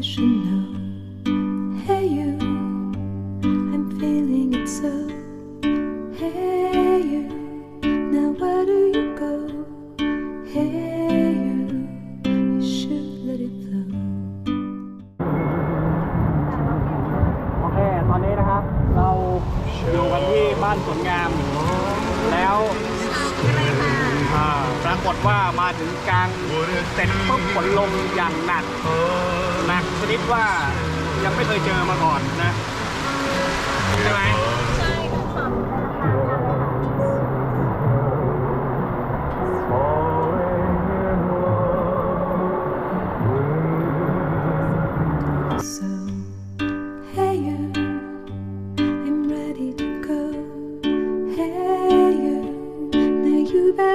unconditional. Hey, you, I'm feeling it so. Hey, you, now where do you go? Hey, you, you should let it flow. โอเค ตอนนี้นะครับ อ่าปรากฏว่ามาถึงกลางเสร็จปุ๊บฝนลงอย่างหนักหนักชนิดว่ายังไม่เคยเจอมาก่อนนะ ใช่ไหม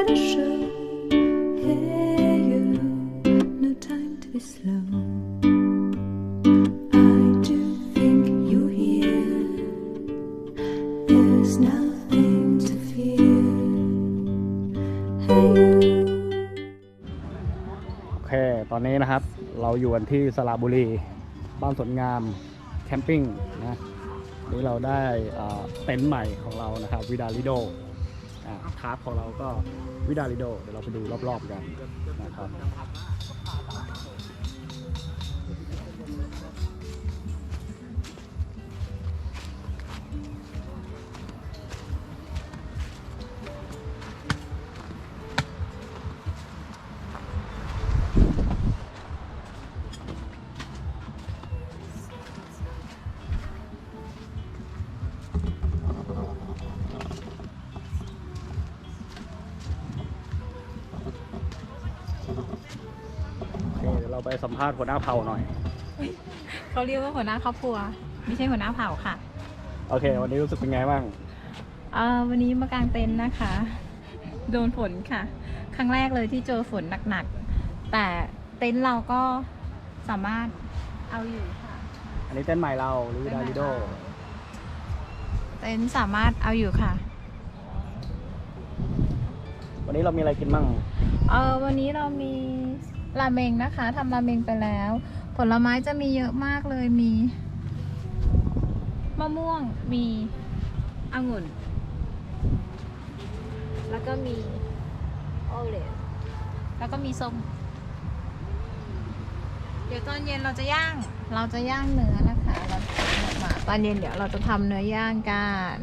โอเค ตอนนี้นะครับ เราอยู่กันที่สระบุรี บ้านสวนงามแคมปิ้งนะ นี่เราได้เอ่อเต็นท์ใหม่ของเรานะครับ วิดาลิโด คาทาร์ปของเราก็วิดาลิโด เดี๋ยวเราไปดูรอบๆกันนะครับ ไปสัมภาษณ์หัวหน้าเผ่าหน่อย เขาเรียกว่าหัวหน้าครอบครัว ไม่ใช่หัวหน้าเผ่าค่ะ โอเค วันนี้รู้สึกเป็นไงบ้างเอ่อวันนี้มากางเต็นท์นะคะ โดนฝนค่ะ ครั้งแรกเลยที่เจอฝนหนักๆ แต่เต็นท์เราก็สามารถเอาอยู่ค่ะ อันนี้เต้นท์ใหม่เราหรือวิดาลิโดเต็นท์สามารถเอาอยู่ค่ะ วันนี้เรามีอะไรกินบ้าง เออวันนี้เรามี ราเมงนะคะทำราเมงไปแล้ว ผลไม้จะมีเยอะมากเลยมีมะม่วงมีองุ่น แล้วก็มีโอเลฟแล้วก็มีส้มเดี๋ยวตอนเย็นเราจะย่าง เราจะย่างเนื้อนะคะเราจะเอามาตอนเย็นเดี๋ยวเราจะทำเนื้อย่างกัน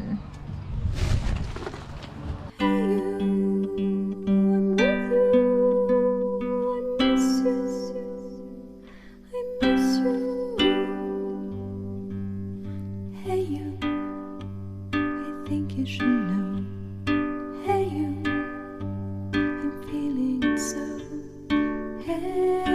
you should know. Hey you, I'm feeling so. Hey